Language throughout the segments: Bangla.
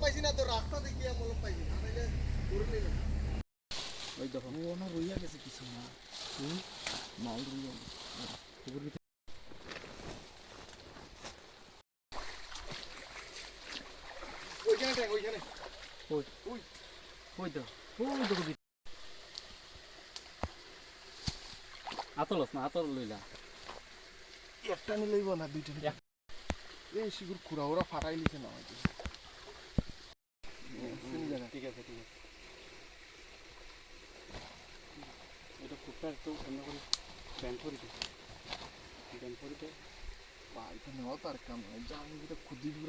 পাইছি না তো রাস্তা দেখিয়া মলম পাইছি না ওই দেখো, ও না রইয়া গেছে কিছু না মাল রইয়া গেছে পুকুর ভিতরে ওইখানে দেখ ওইখানে। ওই। ওই। ওই তো ওই দেখো ভিতরে। আতলস না আতল লইলা। একটা নিলেই না দুইটা নিলে এই শিগুর খুরা ওরা ফাটাই লিখে না হয়তো ঠিক আছে ঠিক আছে। এটা খুবটা একটু অন্য করে ব্যান করে দিই। ব্যান করে দিই। বা এটা নেওয়া তার কাম নয় যা আমি এটা খুদি দূর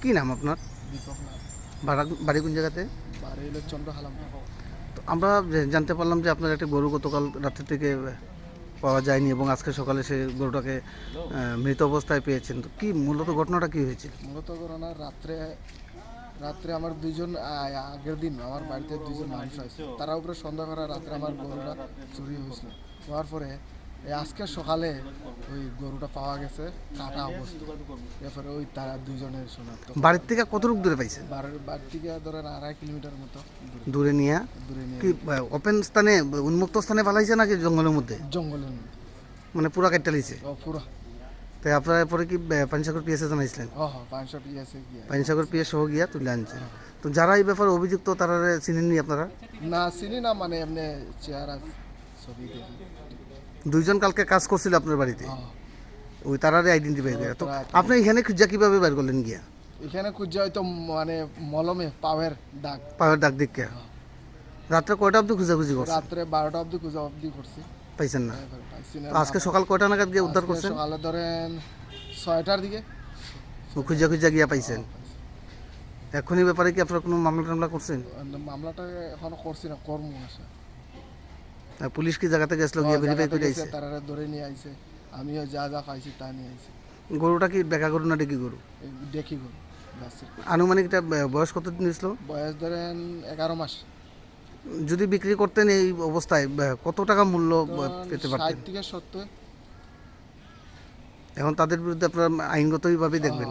কি নাম আপনার? দীপক বাড়া বাড়ি কোন জায়গাতে? তো আমরা জানতে পারলাম যে আপনার একটা গরু গতকাল রাত্রি থেকে পাওয়া যায়নি এবং আজকে সকালে সে গরুটাকে মৃত অবস্থায় পেয়েছেন। তো কি মূলত ঘটনাটা কি হয়েছিল? মূলত ঘটনা রাত্রে রাত্রে আমার দুইজন আ- আগের দিন আমার বাড়িতে দুইজন মানুষ আছে তারা উপরে সন্ধ্যা করা রাত্রে আমার গরুটা চুরি হয়েছিল। হওয়ার পরে আজকে সকালে ওই গরুটা পাওয়া গেছে কাটা অবস্থা। এরপরে ওই তারা দুইজনের শনাক্ত বাড়ির থেকে কতটুকু দূরে পাইছেন? বাড়ির থেকে ধরেন আড়াই কিলোমিটার মতো দূরে। নিয়ে? দূরে নিয়ে। কি ওপেন স্থানে উন্মুক্ত স্থানে পালাইছে নাকি জঙ্গলের মধ্যে? জঙ্গলের মধ্যে। মানে পুরা কেটে লিছে পুরো। তাই আপনারা পরে কি পানিসাগর পিএসে জানাইছিলেন? পানিসাগর পিএস সহ গিয়া তুলে আনছেন তো যারা এই ব্যাপারে অভিযুক্ত তারা চিনেননি আপনারা? না চিনি না মানে এমনি ছবি দেখি দুইজন কালকে কাজ করছিল আপনার বাড়িতে? ও, ওই তারারে আইডেন্টিফাই করে তো আপনি এখানে খুঁজা কীভাবে বের করলেন গিয়া? এখানে খুঁজে হয়তো মানে মলমে পাওয়ার দাগ। পাওয়ার ডাক দিকে রাত্রে কয়টা অবধি খুঁজাখুঁজি করছেন? রাত্রে বারোটা অবধি খুঁজে অবধি করছি। পাইছেন না? আজকে সকাল কয়টা নাগাদ গিয়ে উদ্ধার করছেন? সকালে ধরেন ছয়টার দিকে। খুঁজা খুঁজা গিয়া পাইছেন? এখনই ব্যাপারে কি আপনারা কোনো মামলা টামলা করছেন? মামলাটা এখন করছি না কর্ম আছে পুলিশ কি জায়গাতে গেছিল? গিয়ে ভেরিফাই করে আইছে। তারা ধরে নিয়ে আইছে। আমিও যা যা পাইছি তা নিয়ে আইছি। গরুটা কি বেকা গরু না ডেকি গরু? এই দেখি গো আনুমানিক এটা বয়স কত দিন ছিল বয়স ধরেন এগারো মাস। যদি বিক্রি করতেন এই অবস্থায় কত টাকা মূল্য পেতে পারতেন? থেকে সত্তর। এখন তাদের বিরুদ্ধে আপনারা আইনগতভাবে দেখবেন।